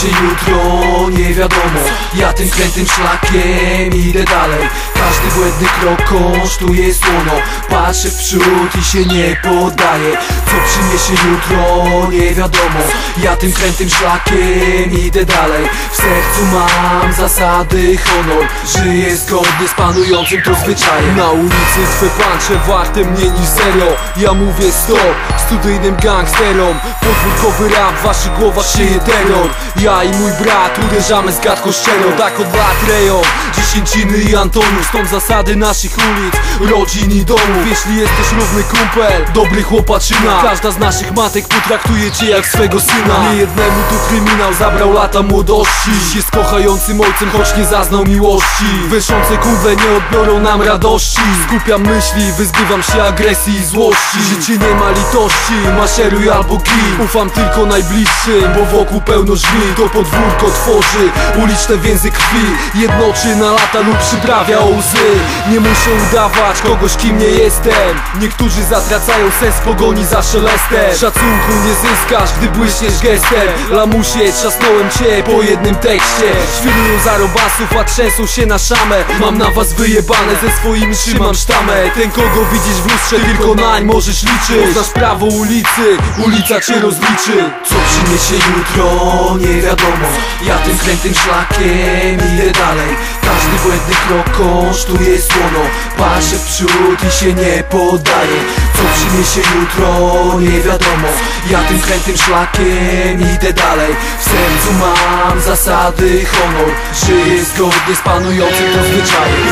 przyniesie jutro, nie wiadomo. Ja tym krętym szlakiem idę dalej. Każdy błędny krok kosztuje słono. Patrzę w przód i się nie poddaję. Co przyniesie jutro, nie wiadomo. Ja tym krętym szlakiem idę dalej. W sercu mam zasady, honor. Żyję zgodnie z panującym tu zwyczajem. Na ulicy twe pancze warte mnie niż zero. Ja mówię stop studyjnym gangsterom. Podwórkowy rap, w waszych głowach szyje terror Ja i mój brat uderzamy z gadką szczerą Tak od lat rejon, dziesięciny i Antoniów Stąd zasady naszych ulic, rodzin i domów Jeśli jesteś równy kumpel, dobry chłopaczyna. Każda z naszych matek potraktuje cię jak swego syna. Nie jednemu tu kryminał zabrał lata młodości. Dziś jest kochającym ojcem, choć nie zaznał miłości. Wyszące kumple nie odbiorą nam radości. Skupiam myśli, wyzbywam się agresji i złości. Życie nie ma litości, maszeruj albo gin. Ufam tylko najbliższym, bo wokół pełno żmi To podwórko tworzy uliczne więzy krwi. Jednoczy na lata lub przyprawia o łzy. Nie muszę udawać kogoś kim nie jestem. Niektórzy zatracają sens pogoni za szelestem. Szacunku nie zyskasz, gdy błyśniesz gestem. Lamusie, trzasnąłem cię po jednym tekście. Świrują za robasów, a trzęsą się na szamę. Mam na was wyjebane, ze swoimi trzymam sztamę. Ten kogo widzisz w lustrze, tylko nań możesz liczyć. Poznasz prawo ulicy, ulica cię rozliczy. Co przyniesie jutro, nie wiadomo Ja tym krętym szlakiem idę dalej. Każdy błędny krok kosztuje słono Patrzę w przód i się nie poddaję Co przyniesie jutro, nie wiadomo. Ja tym krętym szlakiem idę dalej. W sercu mam zasady, honor. Żyję zgodnie z panującym to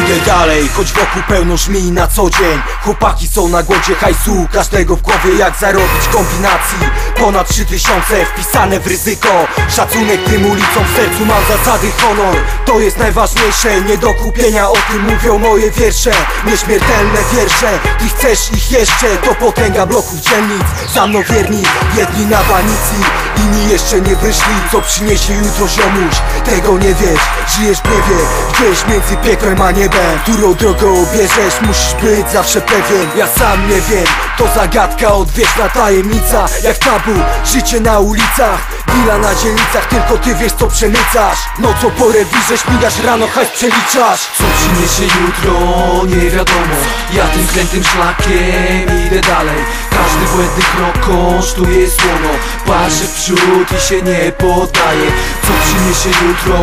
Idę dalej, choć wokół pełno żmi na co dzień. Chłopaki są na głodzie hajsu Każdego w głowie jak zarobić kombinacji. Ponad trzy tysiące wpisane w ryzyko. Szacunek tym ulicom w sercu mam zasady honor. To jest najważniejsze, nie do kupienia O tym mówią moje wiersze. Nieśmiertelne wiersze Ty chcesz ich jeszcze To potęga bloków dzielnic Za mną wierni, jedni na banicji Inni jeszcze nie wyszli Co przyniesie jutro ziomuś. Tego nie wiesz, żyjesz wie Gdzieś między piekłem a niebem. Którą drogę obierzesz Musisz być zawsze pewien. Ja sam nie wiem To zagadka odwieczna tajemnica. Jak tabu, życie na ulicach Dila na dzielnicach Tylko ty wiesz co przemycasz. Nocą porę wirze śmigasz Rano hajs przeliczasz. Co przyniesie jutro, nie wiadomo. Ja tym krętym szlakiem idę dalej. Każdy błędny krok kosztuje słono. Patrzę w przód i się nie poddaję. Co przyniesie jutro,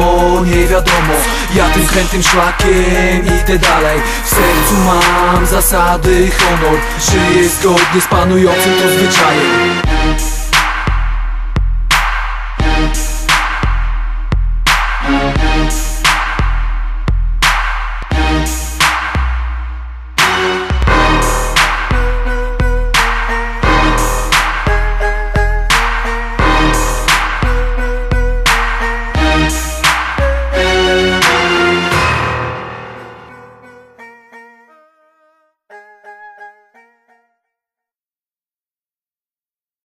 nie wiadomo. Ja tym krętym szlakiem idę dalej. W sercu mam zasady, honor. Żyję zgodnie z panującym to zwyczajem